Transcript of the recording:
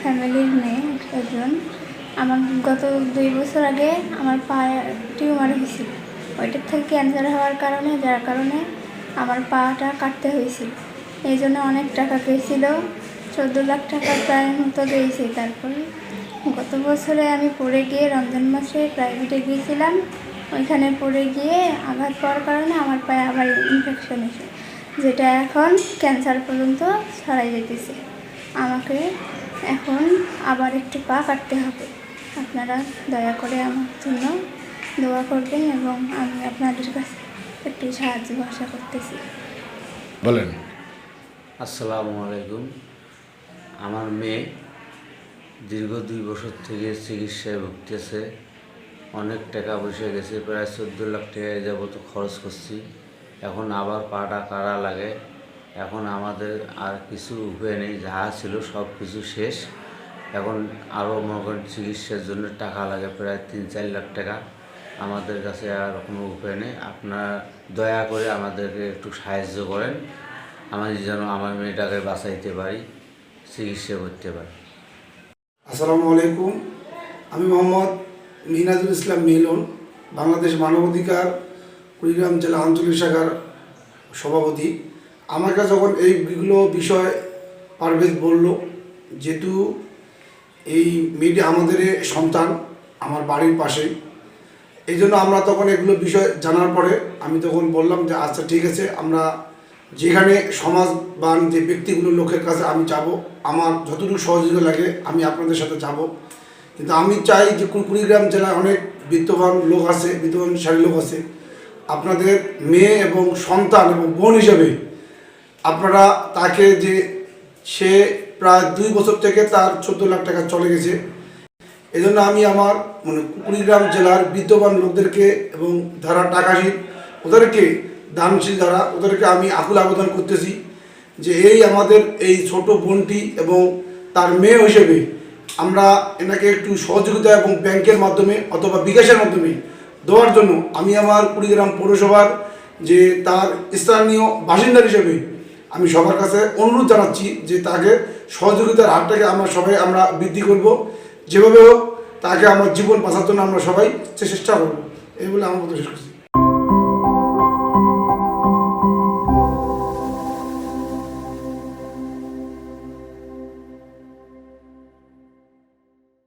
ফ্যামিলির মেয়ে একজন। আমার গত দুই বছর আগে আমার পায়ে টিউমার হয়েছিল। ওইটার থেকে ক্যান্সার হওয়ার কারণে, যার কারণে আমার পাটা কাটতে হয়েছিল। এই জন্য অনেক টাকা পেয়েছিল। চোদ্দ লাখ টাকা প্রায় মতো দিয়েছি। তারপরে গত বছরে আমি পড়ে গিয়ে রমজান মাসে প্রাইভেটে গিয়েছিলাম। ওইখানে পড়ে গিয়ে আঘাত পাওয়ার কারণে আমার পায়ে আবার ইনফেকশন এসে, যেটা এখন ক্যান্সার পর্যন্ত ছড়াই যেতেছে আমাকে এখন আবার একটি পা কাটতে হবে। আপনারা দয়া করে আমার জন্য দোয়া করবেন এবং আমি আপনাদের কাছে একটু সাহায্য আশা করতেছি। বলেন। আসসালামু আলাইকুম। আমার মেয়ে দীর্ঘ দুই বছর থেকে চিকিৎসায় ভুগতেছে অনেক টাকা পয়সা গেছে প্রায় চোদ্দ লাখ টাকা যাবত খরচ করছি। এখন আবার পাটা কারা লাগে। এখন আমাদের আর কিছু উপায় নেই যাহা ছিল সব কিছু শেষ। এখন আরও মনে করেন চিকিৎসার জন্য টাকা লাগে প্রায় তিন চার লাখ টাকা। আমাদের কাছে আর কোনো উপায় নেই। আপনারা দয়া করে আমাদেরকে একটু সাহায্য করেন। আমি যেন আমার মেয়েটাকে বাঁচাইতে পারি, চিকিৎসা করতে পারি। আসসালামু আলাইকুম। আমি মোহাম্মদ মিনাজুল ইসলাম মিলন, বাংলাদেশ মানবাধিকার, কুড়িগ্রাম জেলা আঞ্চলিক শাখার সভাপতি। আমাকে যখন এইগুলো বিষয় পারভেজ বলল, যেহেতু এই মেয়েটি আমাদের সন্তান, আমার বাড়ির পাশেই এই জন্য আমরা তখন এগুলো বিষয় জানার পরে আমি তখন বললাম যে আচ্ছা ঠিক আছে, আমরা যেখানে সমাজ সমাজবান যে ব্যক্তিগুলো লোকের কাছে আমি যাব, আমার যতটুকু সহযোগিতা লাগে, আমি আপনাদের সাথে যাব। কিন্তু আমি চাই যে কুড়িগ্রাম জেলায় অনেক বিত্তবান লোক আছে বিত্তবানশালী লোক আছে। আপনাদের মেয়ে এবং সন্তান এবং বোন হিসেবে আপনারা তাকে যে সে প্রায় দুই বছর থেকে তার চোদ্দ লাখ টাকা চলে গেছে। এজন্য আমি আমার মানে কুড়িগ্রাম জেলার বিদ্যমান লোকদেরকে এবং যারা টাকাশীল, ওদেরকে দানশীল যারা, ওদেরকে আমি আকুল আবেদন করতেছি যে এই আমাদের এই ছোট বোনটি এবং তার মেয়ে হিসেবে আমরা এনাকে একটু সহযোগিতা এবং ব্যাংকের মাধ্যমে অথবা বিকাশের মাধ্যমে দেওয়ার জন্য আমি আমার কুড়িগ্রাম পৌরসভার যে তার স্থানীয় বাসিন্দা হিসেবে আমি সবার কাছে অনুরোধ জানাচ্ছি যে তাকে সহযোগিতার হারটাকে আমরা সবাই আমরা বৃদ্ধি করব। যেভাবে হোক, তাকে আমার জীবন বাঁচার জন্য আমরা সবাই চেষ্টা করব। এই বলে আমার মতো শেষ করছি।